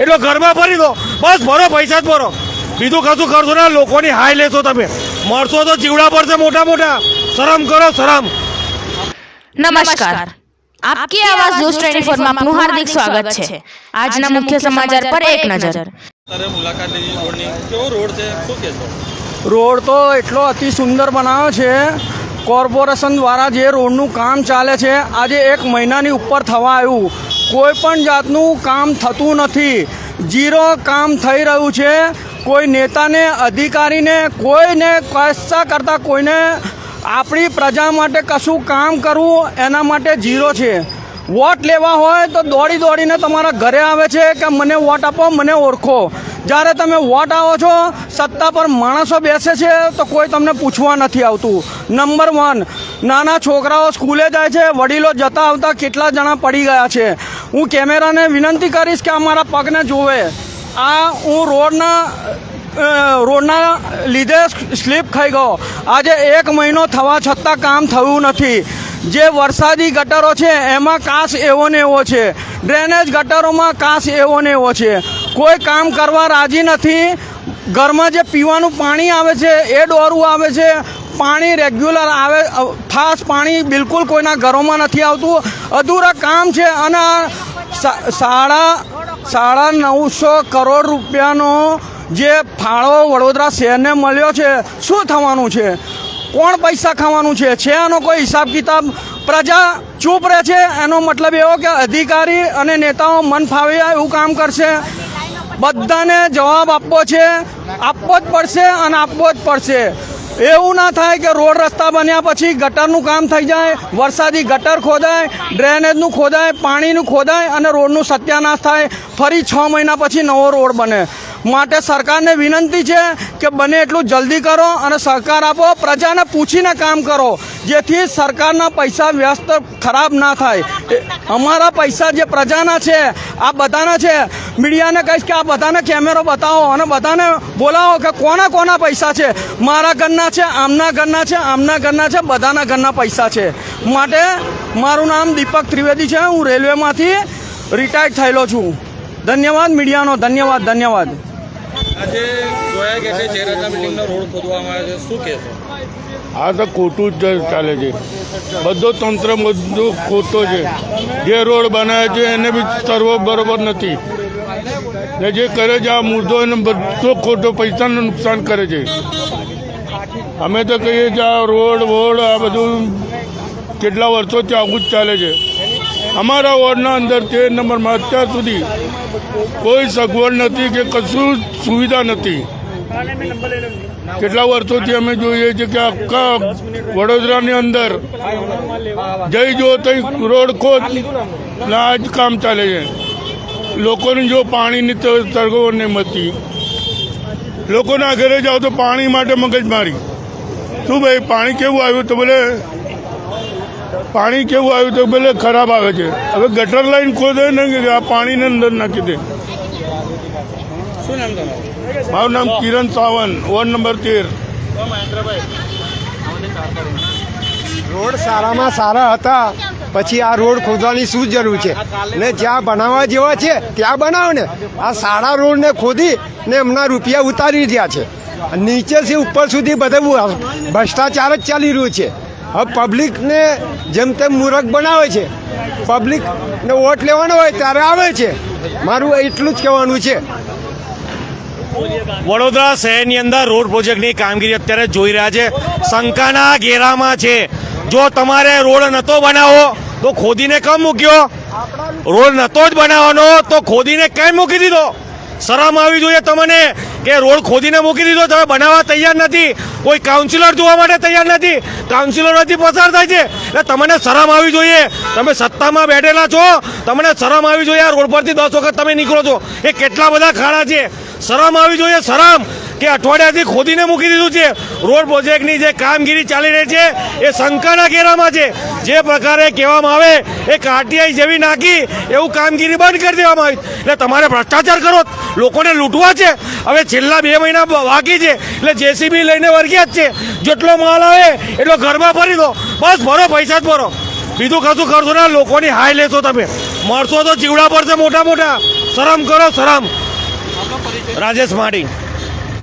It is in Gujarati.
એટલો ઘરમાં ભરી દો. બસ ભરો પૈસા જ ભરો. બીજું કશું કરશો ને લોકોની હાય લેશો તમે. મળશો તો જીવડા પડશે મોટા મોટા. શરમ કરો શરમ. નમસ્કાર. આપકી આવાજ ન્યૂઝ 24 માં આપનું હાર્દિક સ્વાગત છે. આજના મુખ્ય સમાચાર પર એક નજર. તારે મુલાકાત લીધી રોડની. કેવો રોડ છે? શું કહેશો રોડ તો એટલો અતિ સુંદર બનાવ્યો છે. કોર્પોરેશન દ્વારા જે રોડનું કામ ચાલે છે આજે એક મહિનાની ઉપર થવા આવ્યું. કોઈ પણ જાતનું કામ થતું નથી. જીરો કામ થઈ રહ્યું છે. કોઈ નેતાને, અધિકારીને, કોઈને કશા કરતાં કોઈને આપણી પ્રજા માટે કશું કામ કરવું એના માટે જીરો છે. વોટ લેવા હોય તો દોડી દોડીને તમારા ઘરે આવે છે કે મને વોટ આપો, મને ઓળખો. જ્યારે તમે વોટ આવો છો, સત્તા પર માણસો બેસે છે તો કોઈ તમને પૂછવા નથી આવતું. નંબર વન, નાના છોકરાઓ સ્કૂલે જાય છે, વડીલો જતા આવતા કેટલા જણા પડી ગયા છે. હું કેમેરાને વિનંતી કરીશ કે અમારા પગને જોવે આ હું રોડના રોડના લીધે સ્લીપ ખાઈ ગયો. આજે એક મહિનો થવા છતાં કામ થયું નથી. જે વરસાદી ગટરો છે, એમાં કાસ એવો ને એવો છે. ડ્રેનેજ ગટરોમાં કાસ એવો ને એવો છે. કોઈ કામ કરવા રાજી નથી. ઘરમાં જે પીવાનું પાણી આવે છે, એ ડોરું આવે છે. પાણી રેગ્યુલર આવે ખાસ પાણી બિલકુલ કોઈના ઘરોમાં નથી આવતું. અધૂરા કામ છે અને સાડા સાડા નવસો કરોડ રૂપિયાનો જે ફાળો વડોદરા શહેરને મળ્યો છે, શું થવાનું છે? કોણ પૈસા ખાવાનું છે? છે આનો કોઈ હિસાબ કિતાબ? પ્રજા ચૂપ રહે છે? એનો મતલબ એવો કે અધિકારી અને નેતાઓ મન ફાવે એવું કામ કરશે. બધાને જવાબ આપવો છે. આપવો જ પડશે અને આપવો જ પડશે. એવું ના થાય કે રોડ રસ્તા બન્યા પછી ગટરનું કામ થઈ જાય, વરસાદી ગટર ખોદાય, ડ્રેનેજનું ખોદાય, પાણીનું ખોદાય અને રોડનું સત્યાનાશ થાય. ફરી છ મહિના પછી નવો રોડ બને. માટે સરકારને વિનંતી છે કે બને એટલું જલ્દી કરો અને સહકાર આપો, પ્રજાને પૂછીને કામ કરો, જેથી સરકારના પૈસા વ્યસ્ત, ખરાબ ના થાય. અમારા પૈસા જે પ્રજાના છે, આ બધાના છે મીડિયાને કહીશ કે આ બધાને કેમેરો બતાવો અને બધાને બોલાવો કે કોના કોના પૈસા છે. મારા ઘરના છે આમના ઘરના છે આમના ઘરના છે બધાના ઘરના પૈસા છે. માટે મારું નામ દીપક ત્રિવેદી છે. હું રેલવેમાંથી રિટાયર્ડ થયેલો છું. ધન્યવાદ મીડિયાનો ધન્યવાદ ધન્યવાદ. આજે જોયા ગેટે ચેરાતા બિલ્ડિંગનો રોડ ખોદવામાં આવ્યો છે. શું કહેશો? આ તો ખોટું જ ચાલે છે. બધો તંત્ર બધું ખોટો છે. જે રોડ બનાવે છે એને બી સર્વ બરોબર નથી. ને જે કરે છે આ મુદ્દો એને બધો ખોટો પૈસાનું નુકસાન કરે છે. અમે તો કહીએ કે આ રોડ વોડ આ બધું કેટલા વર્ષોથી આવું જ ચાલે છે. અમારા વોર્ડના અંદર તેર નંબરમાં અત્યાર સુધી કોઈ સગવડ નથી કે કશું સુવિધા નથી. કેટલા વર્ષોથી અમે જોઈએ છીએ કે આખા વડોદરાની અંદર જઈ જો તઈ રોડ ખોદ ના જ કામ ચાલે છે. લોકોની જો પાણીની તો સગવડ નહીં મળતી. લોકોના ઘરે જાઓ તો પાણી માટે મગજમારી શું ભાઈ પાણી કેવું આવ્યું તો બોલે પાણી કેવું આવ્યું તો બોલે ખરાબ આવે છે. હવે ગટર લાઈન ખોદે ને કે આ પાણીને અંદર નાખી દે. મારું નામ કિરણ સાવન વોર્ડ નંબર તેર. મહેન્દ્રભાઈ? રોડ સારામાં સારા હતા. પછી આ રોડ ખોદવાની શું જરૂર છે? ને જ્યાં બનાવવા જેવા છે, ત્યાં બનાવો ને. આ સારા રોડને ખોદી ને એમના રૂપિયા ઉતારી રહ્યા છે. નીચેથી ઉપર સુધી બધું ભ્રષ્ટાચાર જ ચાલી રહ્યું છે. હવે પબ્લિકને જેમ તેમ મૂરખ બનાવે છે. પબ્લિકને વોટ લેવાનો હોય ત્યારે આવે છે. મારું એટલું જ કહેવાનું છે. વડોદરા શહેરની અંદર રોડ પ્રોજેક્ટની કામગીરી અત્યારે જોઈ રહ્યા છે. શંકાના ઘેરામાં છે. જો તમારે રોડ નતો બનાવો, તો ખોદીને કેમ મૂક્યો? રોડ નતો જ બનાવવાનો, તો ખોદીને કેમ મૂકી દીધો? શરમ આવી જોઈએ તમને કે રોડ ખોદીને મૂકી દીધો, તમે બનાવવા તૈયાર નથી. કોઈ કાઉન્સિલર જોવા માટે તૈયાર નથી. કાઉન્સિલરોથી પસાર થાય છે. એટલે તમને શરમ આવી જોઈએ. તમે સત્તામાં બેઠેલા છો. તમને શરમ આવી જોઈએ આ રોડ પરથી દસ વખત તમે નીકળો છો. એ કેટલા બધા ખાડા છે. શરમ આવી જોઈએ, શરમ. કે અઠવાડિયાથી ખોદીને મૂકી દીધું છે. રોડ પ્રોજેક્ટની જે કામગીરી ચાલી રહી છે, એ શંકાના ઘેરામાં છે. જે પ્રકારે કહેવામાં આવે, એ કાટીઆઈ જેવી નાખી, એવું કામગીરી બંધ કરી દેવામાં આવી. એટલે તમારે ભ્રષ્ટાચાર કરો. લોકોને લૂંટવા છે. હવે છેલ્લા બે મહિના બાકી છે. એટલે જેસીબી લઈને વર્ગ્યા જ છે. જેટલો માલ આવે, એટલો ઘરમાં ભરી દો. બસ ભરો, પૈસા જ ભરો. બીજું કશું કરશો ને, લોકોની હાય લેશો તમે. મળશો તો જીવડા પડશે મોટા મોટા. શરમ કરો, શરમ. રાજેશ માડી.